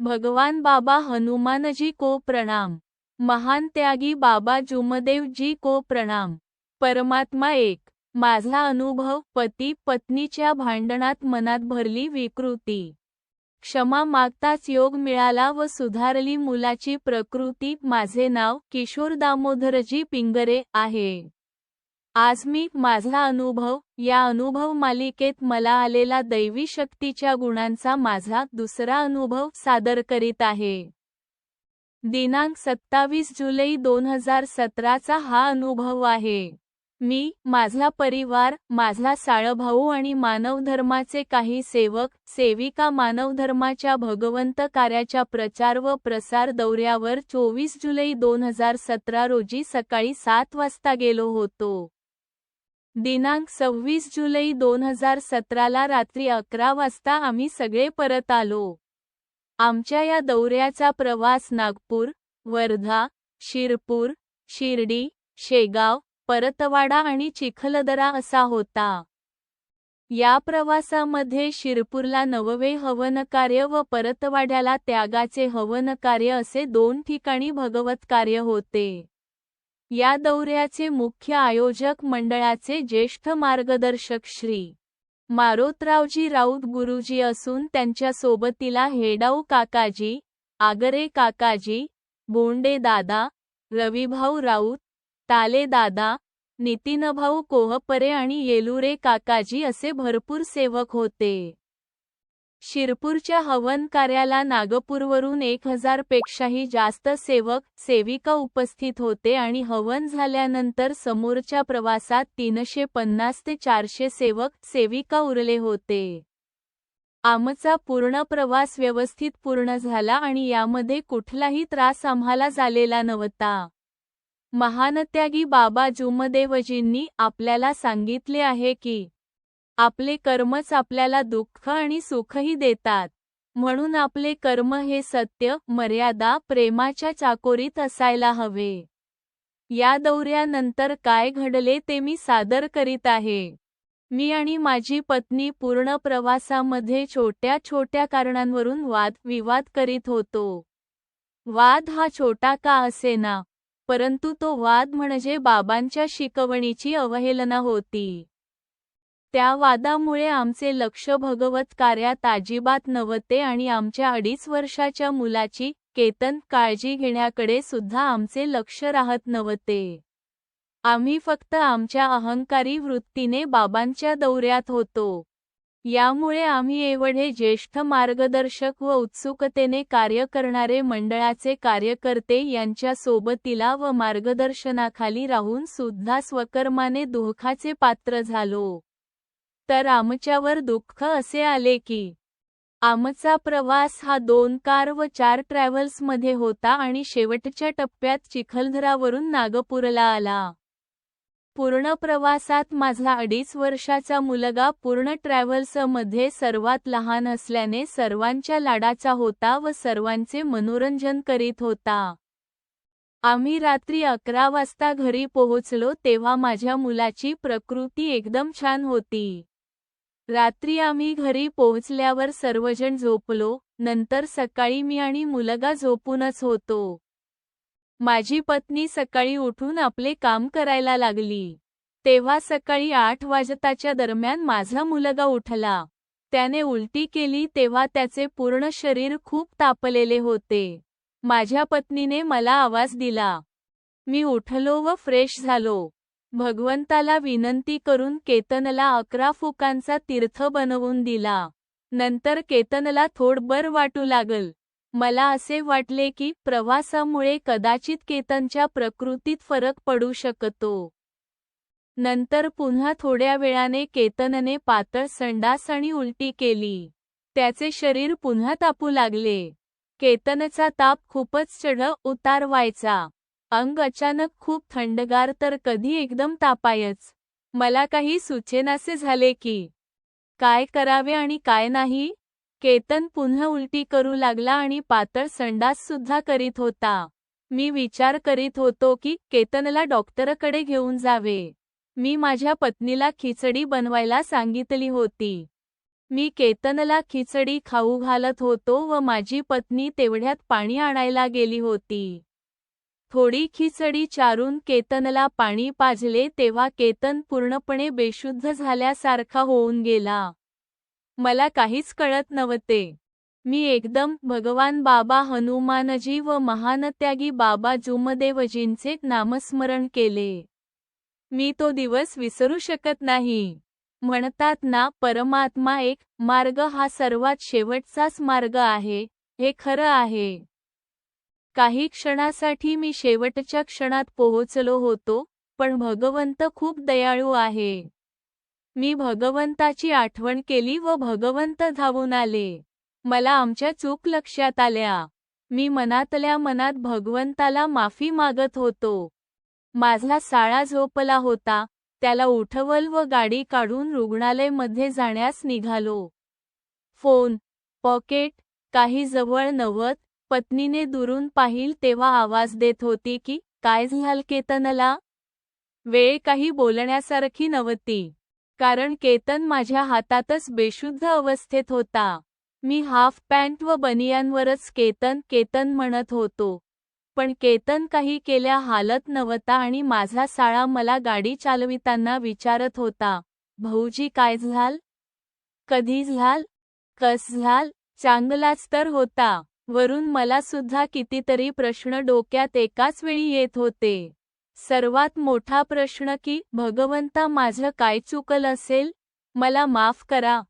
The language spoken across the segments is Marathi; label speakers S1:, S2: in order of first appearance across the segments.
S1: भगवान बाबा हनुमानजी को प्रणाम. महान त्यागी बाबा जुमदेव जी को प्रणाम. परमात्मा एक. माझा अनुभव पती पत्नीच्या भांडणात मनात भरली विकृती. क्षमा मागताच योग मिळाला व सुधारली मुलाची प्रकृती. माझे नाव किशोर दामोदरजी पिंगरे आहे. आज मी माझा अनुभव या अनुभव मालिकेत मला आलेला दैवी शक्तीच्या गुणांचा माझा दुसरा अनुभव सादर करीत आहे. दिनांक सत्तावीस जुलै दोन हजार सतराचा हा अनुभव आहे. मी माझा परिवार माझा साळभाऊ आणि मानवधर्माचे काही सेवक सेविका मानवधर्माच्या भगवंत कार्याच्या प्रचार व प्रसार दौऱ्यावर चोवीस जुलै दोन हजार सतरा रोजी सकाळी सात वाजता गेलो होतो. दिनांक सव्वीस जुलै दोन हजार सतराला रात्री अकरा वाजता आम्ही सगळे परत आलो. आमच्या या दौऱ्याचा प्रवास नागपूर वर्धा शिरपूर शिर्डी शेगाव परतवाडा आणि चिखलदरा असा होता. या प्रवासामध्ये शिरपूरला नववे हवनकार्य व परतवाड्याला त्यागाचे हवनकार्य असे दोन ठिकाणी भगवत कार्य होते. या दौऱ्याचे मुख्य आयोजक मंडळाचे ज्येष्ठ मार्गदर्शक श्री. मारोतरावजी राऊत गुरुजी असून त्यांच्या सोबतीला हेडाऊ काकाजी आगरे काकाजी बोंडे दादा रविभाऊ राऊत ताले दादा नितीनभाऊ कोहपरे आणि येलुरे काकाजी असे भरपूर सेवक होते. शिरपूरच्या हवन कार्याला नागपूरवरून एक हजार पेक्षाही जास्त सेवक सेविका उपस्थित होते आणि हवन झाल्यानंतर समोरच्या प्रवासात तीनशे पन्नास ते चारशे सेवक सेविका उरले होते. आमचा पूर्ण प्रवास व्यवस्थित पूर्ण झाला आणि यामध्ये कुठलाही त्रास आम्हाला झालेला नव्हता. महानत्यागी बाबा जुमदेवजींनी आपल्याला सांगितले आहे की आपले कर्मच आपल्याला दुःख आणि सुखही देतात. म्हणून आपले कर्म हे सत्य मर्यादा प्रेमाच्या चाकोरीत असायला हवे. या दौऱ्यानंतर काय घडले ते मी सादर करीत आहे. मी आणि माझी पत्नी पूर्ण प्रवासामध्ये छोट्या छोट्या कारणांवरून वाद विवाद करीत होतो. वाद हा छोटा का असेना परंतु तो वाद म्हणजे बाबांच्या शिकवणीची अवहेलना होती. त्या वादामुळे आमचे लक्ष भगवत कार्यात अजिबात नव्हते आणि आमच्या अडीच वर्षाच्या मुलाची केतन काळजी घेण्याकडे सुद्धा आमचे लक्ष राहत नव्हते. आम्ही फक्त आमच्या अहंकारी वृत्तीने बाबांच्या दौऱ्यात होतो. यामुळे आम्ही एवढे ज्येष्ठ मार्गदर्शक व उत्सुकतेने कार्य करणारे मंडळाचे कार्यकर्ते यांच्या सोबतीला व मार्गदर्शनाखाली राहून सुद्धा स्वकर्माने दुःखाचे पात्र झालो. तर आमच्यावर दुःख असे आले की आमचा प्रवास हा दोन कार व चार ट्रॅव्हल्समध्ये होता आणि शेवटच्या टप्प्यात चिखलधरावरून नागपूरला आला. पूर्ण प्रवासात माझा अडीच वर्षाचा मुलगा पूर्ण ट्रॅव्हल्समध्ये सर्वात लहान असल्याने सर्वांच्या लाडाचा होता व सर्वांचे मनोरंजन करीत होता. आम्ही रात्री अकरा वाजता घरी पोहोचलो तेव्हा माझ्या मुलाची प्रकृती एकदम छान होती. रात्री आम्ही घरी पोहोचल्यावर सर्वजण झोपलो नंतर सकाळी मी आणि मुलगा झोपूनच होतो. माझी पत्नी सकाळी उठून आपले काम करायला लागली. तेव्हा सकाळी आठ वाजताच्या दरम्यान माझा मुलगा उठला. त्याने उलटी केली तेव्हा त्याचे पूर्ण शरीर खूप तापलेले होते. माझ्या पत्नीने मला आवाज दिला. मी उठलो व फ्रेश झालो. भगवंताला विनंती करून केतनला अकरा फुकांचा तीर्थ बनवून दिला. नंतर केतनला थोडबर वाटू लागल. मला असे वाटले की प्रवासामुळे कदाचित केतनच्या प्रकृतीत फरक पडू शकतो. नंतर पुन्हा थोड्या वेळाने केतनने पातळ संडास आणि उलटी केली. त्याचे शरीर पुन्हा तापू लागले. केतनचा ताप खूपच चढ उतार व्हायचा अंग अचानक खूप थंडगार तर कधी एकदम तापायच. मला काही सुचेनासे झाले की काय करावे आणि काय नाही? केतन पुन्हा उलटी करू लागला आणि पातळ संडास सुद्धा करीत होता. मी विचार करीत होतो की केतनला डॉक्टरकडे घेऊन जावे. मी माझ्या पत्नीला खिचडी बनवायला सांगितली होती. मी केतनला खिचडी खाऊ घालत होतो व माझी पत्नी तेवढ्यात पाणी आणायला गेली होती. थोडी खिचडी चारून केतनला पाणी पाजले तेव्हा केतन पूर्णपणे बेशुद्ध झाल्यासारखा होऊन गेला. मला काहीच कळत नव्हते. मी एकदम भगवान बाबा हनुमानजी व महानत्यागी बाबा जुमदेवजींचे नामस्मरण केले. मी तो दिवस विसरू शकत नाही. म्हणतात ना परमात्मा एक मार्ग हा सर्वात शेवटचाच मार्ग आहे हे खरं आहे. काही क्षणासाठी मी शेवटच्या क्षणात पोहोचलो होतो पण भगवंत खूप दयाळू आहे. मी भगवंताची आठवण केली व भगवंत धावून आले. मला आमच्या चूक लक्षात आल्या. मी मनातल्या मनात भगवंताला माफी मागत होतो. माझा साळा झोपला होता त्याला उठवल व गाडी काढून रुग्णालयमध्ये जाण्यास निघालो. फोन पॉकेट काही जवळ नवत पत्नीने दुरून पाहिल तेव्हा आवाज देत होती की काय झाल केतनला? वेळ काही बोलण्यासारखी नव्हती. कारण केतन माझ्या हातातच बेशुद्ध अवस्थेत होता. मी हाफ पॅन्ट व बनियांवरच केतन केतन म्हणत होतो. पण केतन काही केल्या हालत नव्हता आणि माझा साळा मला गाडी चालविताना विचारत होता भाऊजी काय झाल? कधी झाल? कस झाल? चांगलाच तर होता. वरून मला सुद्धा कितीतरी प्रश्न डोक्यात एकाच वेळी येत होते. सर्वात मोठा प्रश्न की भगवंता माझं काय चुकल असेल? मला माफ करा.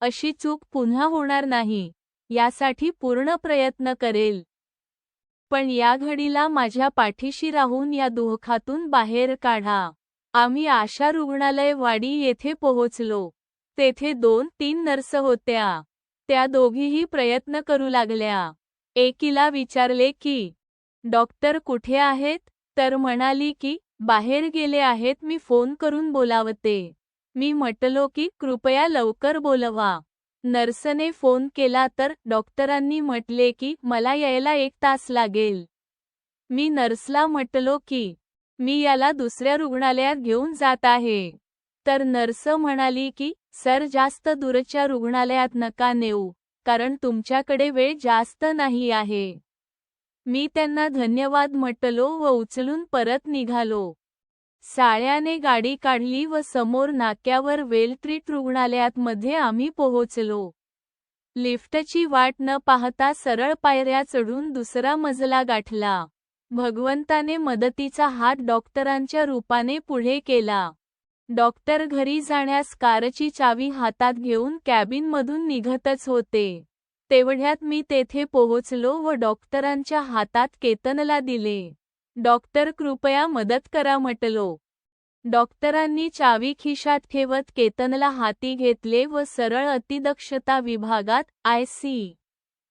S1: अशी चूक पुन्हा होणार नाही. यासाठी पूर्ण प्रयत्न करेल पण या घडीला माझ्या पाठीशी राहून या दुःखातून बाहेर काढा. आम्ही आशा रुग्णालय वाडी येथे पोहोचलो. तेथे दोन तीन नर्स होत्या. त्या दोघीही प्रयत्न करू लागल्या. एकीला विचारले की डॉक्टर कुठे आहेत? तर म्हणाली की बाहेर गेले आहेत मी फोन करून बोलावते. मी म्हटलो की कृपया लवकर बोलवा. नर्सने फोन केला तर डॉक्टरांनी म्हटले की मला यायला एक तास लागेल. मी नर्सला म्हटलो की मी याला दुसऱ्या रुग्णालयात घेऊन जात आहे. तर नर्स म्हणाली की सर जास्त दूरच्या रुग्णालयात नका नेऊ. कारण तुमच्याकडे वेळ जास्त नाही आहे. मी त्यांना धन्यवाद म्हटलो व उचलून परत निघालो. साळ्याने गाडी काढली व समोर नाक्यावर वेलट्रीट रुग्णालयात मध्ये आम्ही पोहोचलो. लिफ्टची वाट न पाहता सरळ पायऱ्या चढून दुसरा मजला गाठला. भगवंताने मदतीचा हात डॉक्टरांच्या रूपाने पुढे केला. डॉक्टर घरी जाण्यास कारची चावी हातात घेऊन कॅबिनमधून निघतच होते. तेवढ्यात मी तेथे पोहोचलो व डॉक्टरांच्या हातात केतनला दिले. डॉक्टर कृपया मदत करा म्हटलो. डॉक्टरांनी चावी खिशात ठेवत केतनला हाती घेतले व सरळ अतिदक्षता विभागात आय सी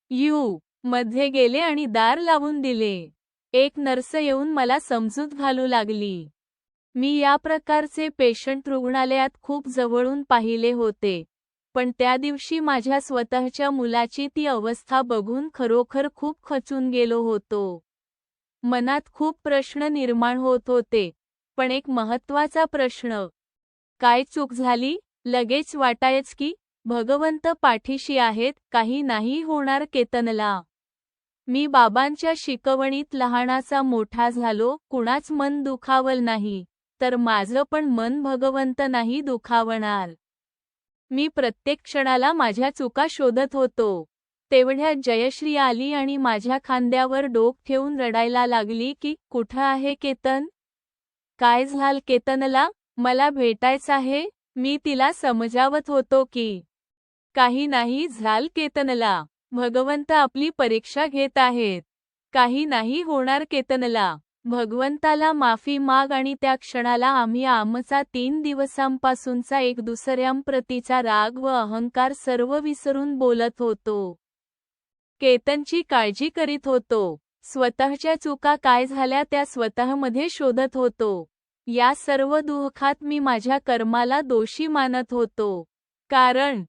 S1: यू मध्ये गेले आणि दार लावून दिले. एक नर्स येऊन मला समजूत घालू लागली. मी या प्रकारचे पेशंट रुग्णालयात खूप जवळून पाहिले होते. पण त्या दिवशी माझ्या स्वतःच्या मुलाची ती अवस्था बघून खरोखर खूप खचून गेलो होतो. मनात खूप प्रश्न निर्माण होत होते. पण एक महत्त्वाचा प्रश्न. काय चूक झाली? लगेच वाटायच की भगवंत पाठीशी आहेत काही नाही होणार केतनला. मी बाबांच्या शिकवणीत लहानाचा मोठा झालो कुणाच मन दुखावल नाही. तर माझं पण मन भगवंत नाही दुखावणार. मी प्रत्येक क्षणाला माझ्या चुका शोधत होतो. तेवढ्यात जयश्री आली आणि माझ्या खांद्यावर डोक ठेवून रडायला लागली की कुठं आहे केतन? काय झाल केतनला? मला भेटायचं आहे? मी तिला समजावत होतो की काही नाही झाल केतनला. भगवंत आपली परीक्षा घेत आहेत. काही नाही होणार केतनला. भगवंताला माफी माग आणि त्या क्षणाला आम्ही आमचा तीन दिवसांपासूनचा एक दुसऱ्यांप्रतीचा राग व अहंकार सर्व विसरून बोलत होतो. केतनची काळजी करीत होतो. स्वतःच्या चुका काय झाल्या त्या स्वतःमध्ये शोधत होतो. या सर्व दुःखात मी माझ्या कर्माला दोषी मानत होतो. कारण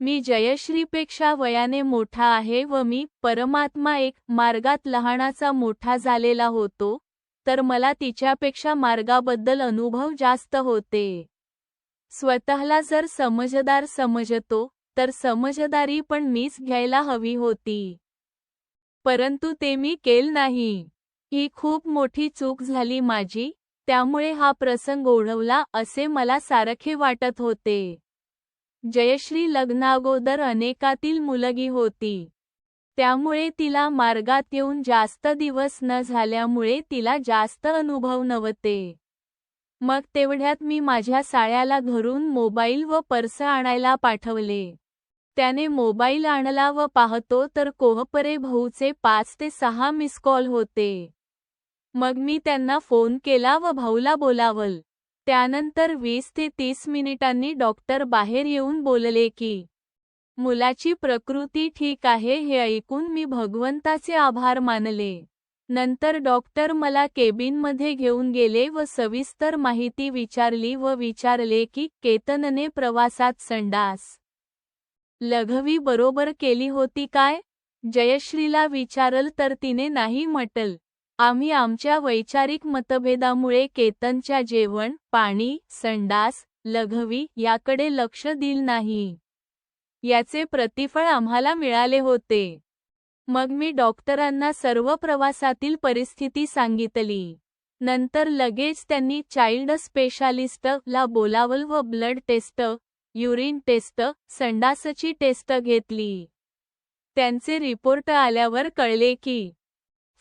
S1: मी जयश्रीपेक्षा वयाने मोठा आहे व मी परमात्मा एक मार्गात लहानाचा मोठा झालेला होतो. तर मला तिच्यापेक्षा मार्गाबद्दल अनुभव जास्त होते. स्वतःला जर समजदार समजतो तर समजदारी पण मीच घ्यायला हवी होती. परंतु ते मी केल नाही. ही खूप मोठी चूक झाली माझी त्यामुळे हा प्रसंग ओढवला असे मला सारखे वाटत होते. जयश्री लग्नाअगोदर अनेकातील मुलगी होती. त्यामुळे तिला मार्गात येऊन जास्त दिवस न झाल्यामुळे तिला जास्त अनुभव नव्हते. मग तेवढ्यात मी माझ्या साळ्याला घरून मोबाईल व पर्स आणायला पाठवले. त्याने मोबाईल आणला व पाहतो तर कोहपरे भाऊचे पाच ते सहा मिस कॉल होते. मग मी त्यांना फोन केला व भाऊला बोलावल. त्यानंतर वीस ते तीस मिनिटांनी डॉक्टर बाहेर येऊन बोलले की मुलाची प्रकृती ठीक आहे हे ऐकून मी भगवंताचे आभार मानले. नंतर डॉक्टर मला केबिनमध्ये घेऊन गेले व सविस्तर माहिती विचारली व विचारले की केतनने प्रवासात संडास लघवी बरोबर केली होती काय? जयश्रीला विचारल तर तिने नाही म्हटल. आम्ही आमच्या वैचारिक मतभेदामुळे केतनच्या जेवण पाणी संडास लघवी याकडे लक्ष दिल नाही. याचे प्रतिफळ आम्हाला मिळाले होते. मग मी डॉक्टरांना सर्व प्रवासातील परिस्थिती सांगितली. नंतर लगेच त्यांनी चाइल्ड स्पेशालिस्ट ला बोलावल व ब्लड टेस्ट युरिन टेस्ट संडासची टेस्ट घेतली. त्यांचे रिपोर्ट आल्यावर कळले की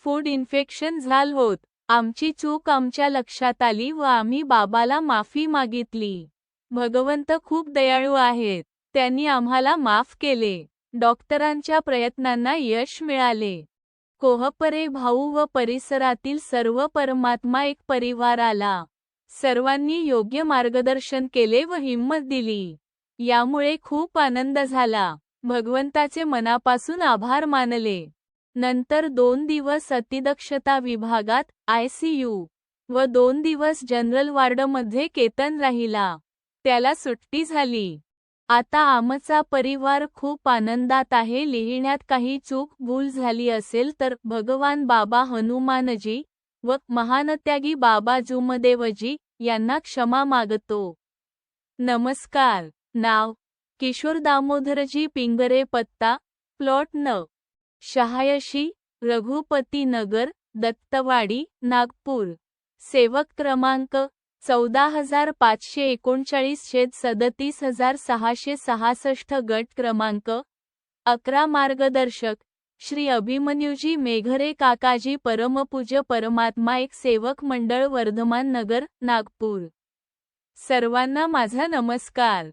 S1: फूड इन्फेक्शन झाल होत. आमची चूक आमच्या लक्षात आली व आम्ही बाबाला माफी मागितली. भगवंत खूप दयाळू आहेत. त्यांनी आम्हाला माफ केले. डॉक्टरांच्या प्रयत्नांना यश मिळाले. कोहपरे भाऊ व परिसरातील सर्व परमात्मा एक परिवार आला. सर्वांनी योग्य मार्गदर्शन केले व हिंमत दिली. यामुळे खूप आनंद झाला. भगवंताचे मनापासून आभार मानले. नंतर दोन दिवस अतिदक्षता विभागात आयसीयू व दोन दिवस जनरल वार्डमध्ये केतन राहिला. त्याला सुट्टी झाली. आता आमचा परिवार खूप आनंदात आहे. लिहिण्यात काही चूक भूल झाली असेल तर भगवान बाबा हनुमानजी व महानत्यागी बाबा जुमदेवजी यांना क्षमा मागतो. नमस्कार. नाव किशोर दामोदरजी पिंगरे पत्ता प्लॉट न शहायशी रघुपती नगर दत्तवाडी नागपूर. सेवक क्रमांक चौदा हजार पाचशे एकोणचाळीस छेद सदतीस हजार सहाशे सहासष्ट गट क्रमांक अकरा मार्गदर्शक श्री अभिमन्यूजी मेघरे काकाजी परमपूज्य परमात्मा एक सेवक मंडळ वर्धमान नगर नागपूर. सर्वांना माझा नमस्कार.